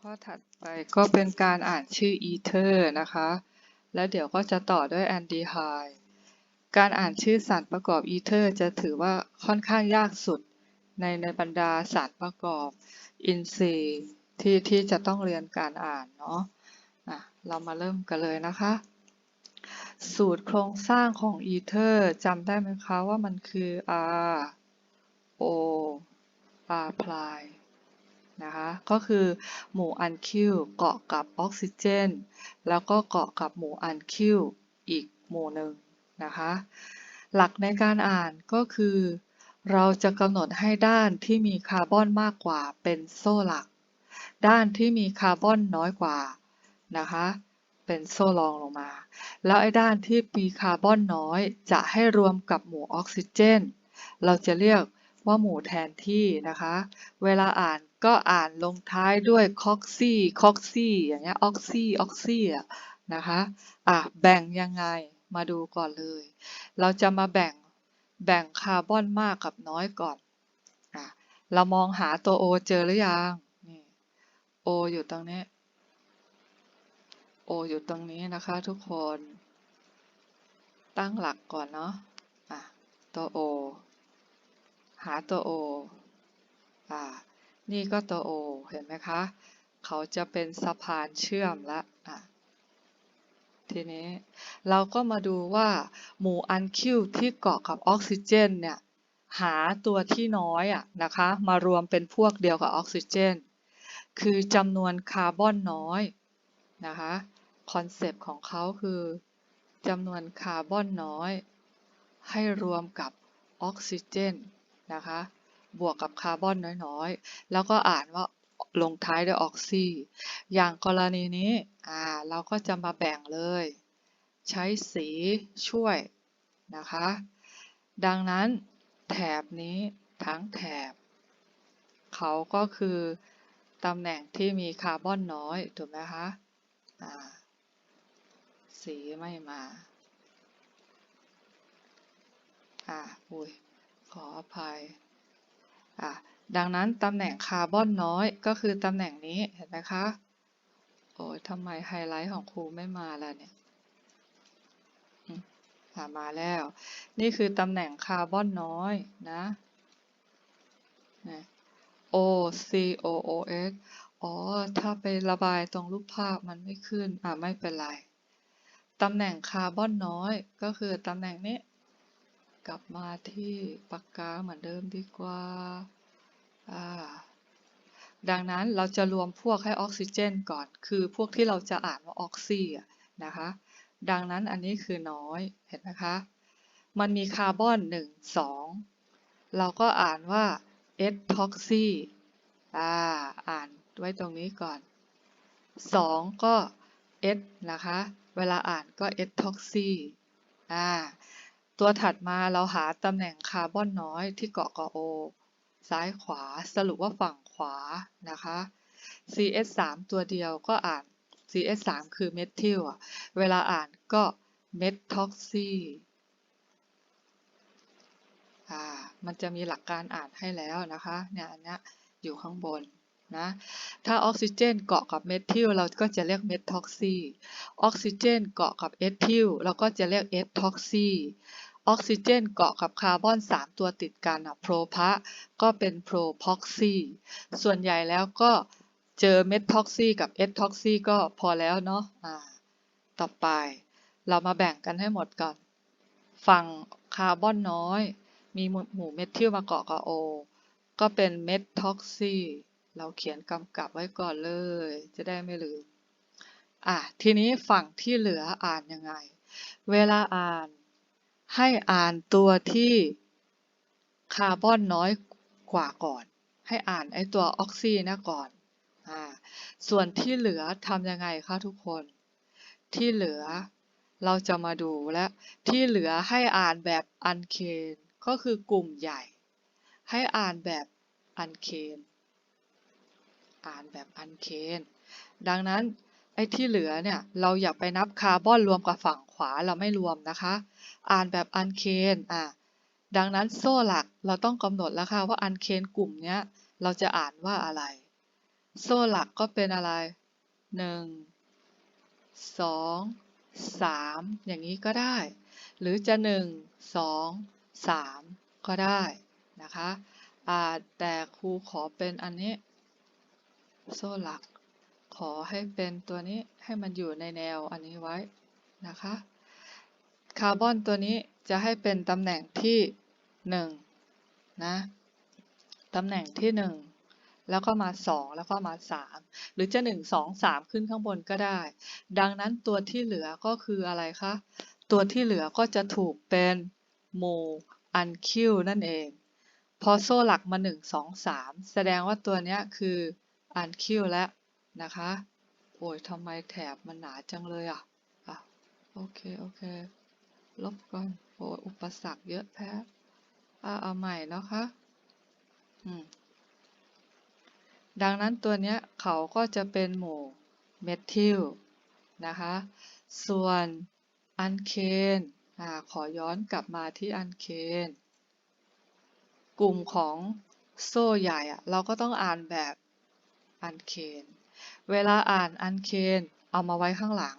ข้อถัดไปก็เป็นการอ่านชื่ออีเทอร์นะคะ แล้วเดี๋ยวก็จะต่อด้วยแอนดีไฮการอ่านชื่อสารประกอบอีเทอร์จะถือว่าค่อนข้างยากสุดในในบรรดาสารประกอบอินทรีย์ที่ที่จะต้องเรียนการอ่านเนาะะเรามาเริ่มกันเลยนะคะ สูตรโครงสร้างของอีเทอร์จำได้ไหมคะว่ามันคือ R O R พลาย นะคะ ก็คือหมู่อันคิวเกาะกับออกซิเจน แล้วก็เกาะกับหมู่อันคิวอีกหมู่หนึ่งนะคะ หลักในการอ่านก็คือ เราจะกำหนดให้ด้านที่มีคาร์บอนมากกว่าเป็นโซ่หลัก ด้านที่มีคาร์บอนน้อยกว่านะคะเป็นโซ่รองลงมา แล้วไอ้ด้านที่มีคาร์บอนน้อย จะให้รวมกับหมู่ออกซิเจน เราจะเรียก ว่าหมู่แทนที่นะคะ เวลาอ่านก็อ่านลงท้ายด้วยคอกซี่คอกซี่อย่างเงี้ยออกซี่ออกซี่อะนะคะ อะแบ่งยังไงมาดูก่อนเลย เราจะมาแบ่งแบ่งคาร์บอนมากกับน้อยก่อนอะเรามองหาตัว O เจอหรือยังนี่ O อยู่ตรงนี้ O อยู่ตรงนี้นะคะทุกคน ตั้งหลักก่อนเนาะอะตัว O าตัว O อ่านี่ก็ตัว O เห็นไหมคะ เขาจะเป็นสะพานเชื่อมละอะทีนี้เราก็มาดูว่าหมู่อันคิวที่เกาะกับออกซิเจนเนี่ยหาตัวที่น้อยอะนะคะมารวมเป็นพวกเดียวกับออกซิเจน คือจำนวนคาร์บอนน้อยนะคะคอนเซปต์ของเขาคือจำนวนคาร์บอนน้อย ให้รวมกับออกซิเจน นะคะ บวกกับคาร์บอนน้อยๆ แล้วก็อ่านว่าลงท้ายด้วยออกซีอย่างกรณีนี้อ่าเราก็จะมาแบ่งเลย ใช้สีช่วยนะคะ ดังนั้นแถบนี้ทั้งแถบ เขาก็คือตำแหน่งที่มีคาร์บอนน้อยถูกไหมคะอ่าสีไม่มาอ่าอุ้ย ออภัยอะดังนั้นตำแหน่งคาร์บอนน้อยก็คือตำแหน่งนี้เห็นไหมคะ โอ้ยทำไมไฮไลท์ของครูไม่มาล่ะเนี่ยอ่ามาแล้ว นี่คือตำแหน่งคาร์บอนน้อยนะ O C O O S อ๋อ ถ้าไประบายตรงรูปภาพมันไม่ขึ้น อ่าไม่เป็นไร ตำแหน่งคาร์บอนน้อยก็คือตำแหน่งนี้ กลับมาที่ปากกาเหมือนเดิมดีกว่า ดังนั้นเราจะรวมพวกให้ออกซิเจนก่อน คือพวกที่เราจะอ่านว่าออกซีนะคะ ดังนั้นอันนี้คือน้อย เห็นไหมคะ มันมีคาร์บอน1 2 เราก็อ่านว่า S toxy อ่า อ่านไว้ตรงนี้ก่อน 2 ก็ S นะคะ เวลาอ่านก็ S toxy อ่า ตัวถัดมาเราหาตำแหน่งคาร์บอนน้อยที่เกาะกับ O ซ้ายขวาสรุปว่าฝั่งขวานะคะ CS3 ตัวเดียวก็อ่าน CS3 คือเมทิลเวลาอ่านก็เมทท็อกซีอ่ามันจะมีหลักการอ่านให้แล้วนะคะเนี่ยอันนี้อยู่ข้างบนนะถ้าออกซิเจนเกาะกับเมทิลเราก็จะเรียกเมทท็อกซีออกซิเจนเกาะกับเอทิลเราก็จะเรียกเอทท็อกซี ออกซิเจนเกาะกับคาร์บอน 3 ตัวติดกันอะโพรพะก็เป็นโพรพ็อกซีส่วนใหญ่แล้วก็เจอเมทท็อกซีกับเอทท็อกซีก็พอแล้วเนาะต่อไปเรามาแบ่งกันให้หมดก่อน ฝั่งคาร์บอนน้อย มีหมู่เมทิลมาเกาะกับโอ ก็เป็นเมทท็อกซีเราเขียนกำกับไว้ก่อนเลย จะได้ไม่ลืมอะทีนี้ฝั่งที่เหลืออ่านยังไง เวลาอ่าน ให้อ่านตัวที่คาร์บอนน้อยกว่าก่อน ให้อ่านไอตัวออกซีนะก่อนอ่าส่วนที่เหลือทำยังไงคะทุกคน ที่เหลือเราจะมาดูและที่เหลือให้อ่านแบบอันเคนก็คือกลุ่มใหญ่ ให้อ่านแบบอันเคน อ่านแบบอันเคน ดังนั้น ไอ้ที่เหลือเนี่ยเราอย่าไปนับคาร์บอนรวมกับฝั่งขวาเราไม่รวมนะคะ อ่านแบบอันเคนอะดังนั้นโซ่หลักเราต้องกำหนดแล้วค่ะว่าอันเคนกลุ่มเนี้ยเราจะอ่านว่าอะไร โซ่หลักก็เป็นอะไรหนึ่งสองสามอย่างนี้ก็ได้ หรือจะหนึ่งสองสามก็ได้นะคะอ่าแต่ครูขอเป็นอันนี้ โซ่หลัก ขอให้เป็นตัวนี้ให้มันอยู่ในแนวอันนี้ไว้นะคะ คาร์บอนตัวนี้จะให้เป็นตำแหน่งที่1นะตำแหน่งที่ 1 แล้วก็มา 2 แล้วก็มา 3 หรือจะ 1 2 3 ขึ้นข้างบนก็ได้ ดังนั้นตัวที่เหลือก็คืออะไรคะ ตัวที่เหลือก็จะถูกเป็นโมอันคิวนั่นเอง พอโซ่หลักมา 1 2 3 แสดงว่าตัวนี้คืออันคิวแล้ว นะคะ โอ้ยทำไมแถบมันหนาจังเลยอะ อะ โอเค โอเค ลบก่อน โอ้ยอุปสรรคเยอะแท้อะเอาใหม่นะคะ อืม ดังนั้นตัวเนี้ยเขาก็จะเป็นหมู่เมทิลนะคะ ส่วนอันเคนอ่าขอย้อนกลับมาที่อันเคน กลุ่มของโซ่ใหญ่อะเราก็ต้องอ่านแบบอันเคน เวลาอ่านอันเคนเอามาไว้ข้างหลัง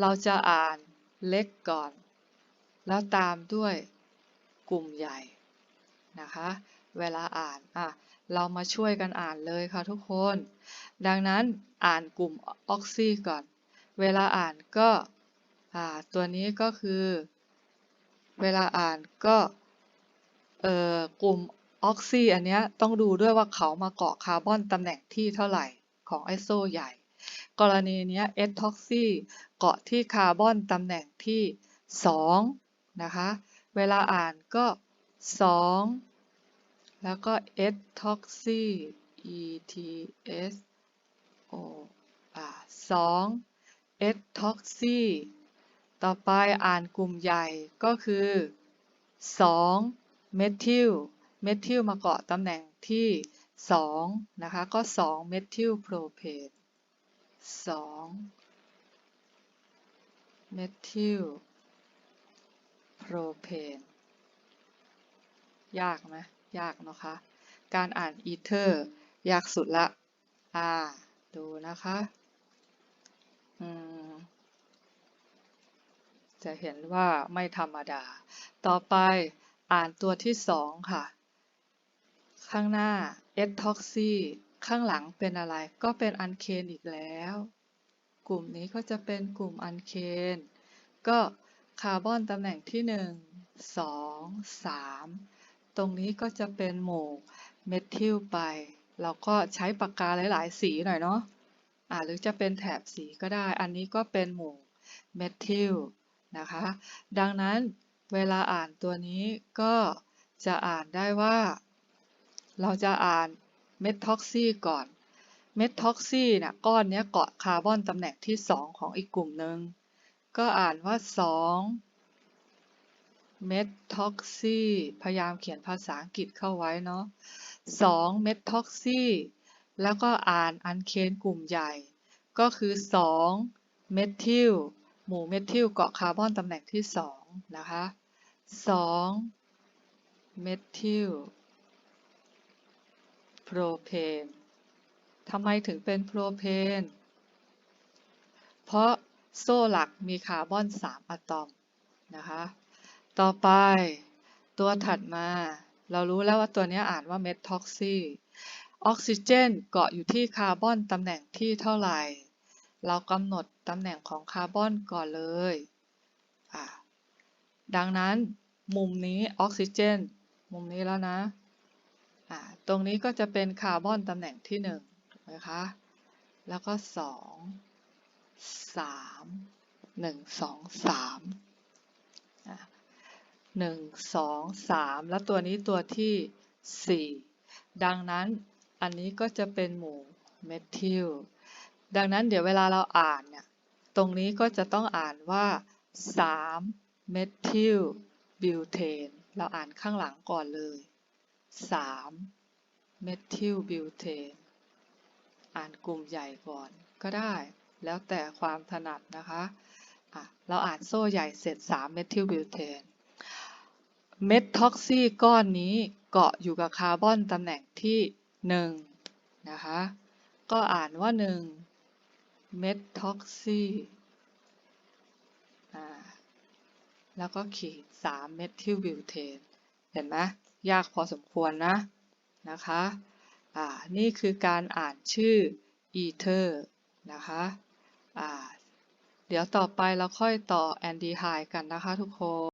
เราจะอ่านเล็กก่อน แล้วตามด้วยกลุ่มใหญ่นะคะ เวลาอ่านอะเรามาช่วยกันอ่านเลยค่ะทุกคน ดังนั้นอ่านกลุ่มออกซิก่อน เวลาอ่านก็อ่าตัวนี้ก็คือ เวลาอ่านก็เอ่อกลุ่มออกซิอันเนี้ยต้องดูด้วยว่าเขามาเกาะคาร์บอนตำแหน่งที่เท่าไหร่ ของไอโซใหญ่ กรณีนี้เอสท็อกซีเกาะที่คาร์บอนตำแหน่งที่2นะคะ เวลาอ่านก็ 2 แล้วก็ S toxy E T S O อ่า2 S toxy ต่อไปอ่านกลุ่มใหญ่ก็คือ2เมทิลเมทิลมาเกาะตำแหน่งที่ 2นะคะก็2เมทิลโพรเพน2เมทิลโพรเพนยากไหมยากเนาะคะ การอ่านอีเทอร์ยากสุดละอ่าดูนะคะจะเห็นว่าไม่ธรรมดา ต่อไปอ่านตัวที่สองค่ะ ข้างหน้าเอสท็อกซีข้างหลังเป็นอะไร ก็เป็นอันเคนอีกแล้ว กลุ่มนี้ก็จะเป็นกลุ่มอันเคน ก็คาร์บอนตำแหน่งที่ 1 2 3 ตรงนี้ก็จะเป็นหมู่เมทิลไป เราก็ใช้ปากกาหลาย ๆ สีหน่อยเนาะอ่าหรือจะเป็นแถบสีก็ได้ อันนี้ก็เป็นหมู่เมทิลนะคะ ดังนั้นเวลาอ่านตัวนี้ก็จะอ่านได้ว่า เราจะอ่านเมทท็อกซี่ก่อน เมทท็อกซีเนี่ยก้อนนี้เกาะคาร์บอนตำแหน่งที่ 2 ของอีกกลุ่มหนึ่ง ก็อ่านว่า 2 เมทท็อกซี่พยายามเขียนภาษาอังกฤษเข้าไว้เนาะ2เมทท็อกซี่แล้วก็อ่านอันเคนกลุ่มใหญ่ ก็คือ 2 เมทิลหมู่เมทิลเกาะคาร์บอนตำแหน่งที่ 2 นะคะ 2 เมทิล โพรเพนทำไมถึงเป็นโพรเพน เพราะโซ่หลักมีคาร์บอน 3 อะตอมนะคะ ต่อไปตัวถัดมา เรารู้แล้วว่าตัวนี้อ่านว่าเมทท็อกซีออกซิเจนเกาะอยู่ที่คาร์บอนตำแหน่งที่เท่าไหร่ เรากำหนดตำแหน่งของคาร์บอนก่อนเลย ดังนั้นมุมนี้ออกซิเจน มุมนี้แล้วนะ ตรงนี้ก็จะเป็นคาร์บอนตำแหน่งที่1ถูกไหมคะ แล้วก็ 2 3 1 2 3อะ1 2 3 แล้วตัวนี้ตัวที่ 4 ดังนั้นอันนี้ก็จะเป็นหมู่เมทิล ดังนั้นเดี๋ยวเวลาเราอ่านเนี่ย ตรงนี้ก็จะต้องอ่านว่า 3 เมทิลบิวเทน เราอ่านข้างหลังก่อนเลย 3 เมทิลบิวเทนอ่านกลุ่มใหญ่ก่อนก็ได้ แล้วแต่ความถนัดนะคะะเราอ่านโซ่ใหญ่เสร็จ 3 เมทิลบิวเทนเมทท็อกซี่ก้อนนี้เกาะอยู่กับคาร์บอนตำแหน่งที่ 1 นะคะ ก็อ่านว่าหนึ่งเมทท็อกซี่แล้วก็ขีดสามเมทิลบิวเทนเห็นไหม ยากพอสมควรนะนะคะนี่คือการอ่านชื่อ ether นะคะะเดี๋ยวต่อไปเราค่อยต่อแอนดีไฮกันนะคะทุกคน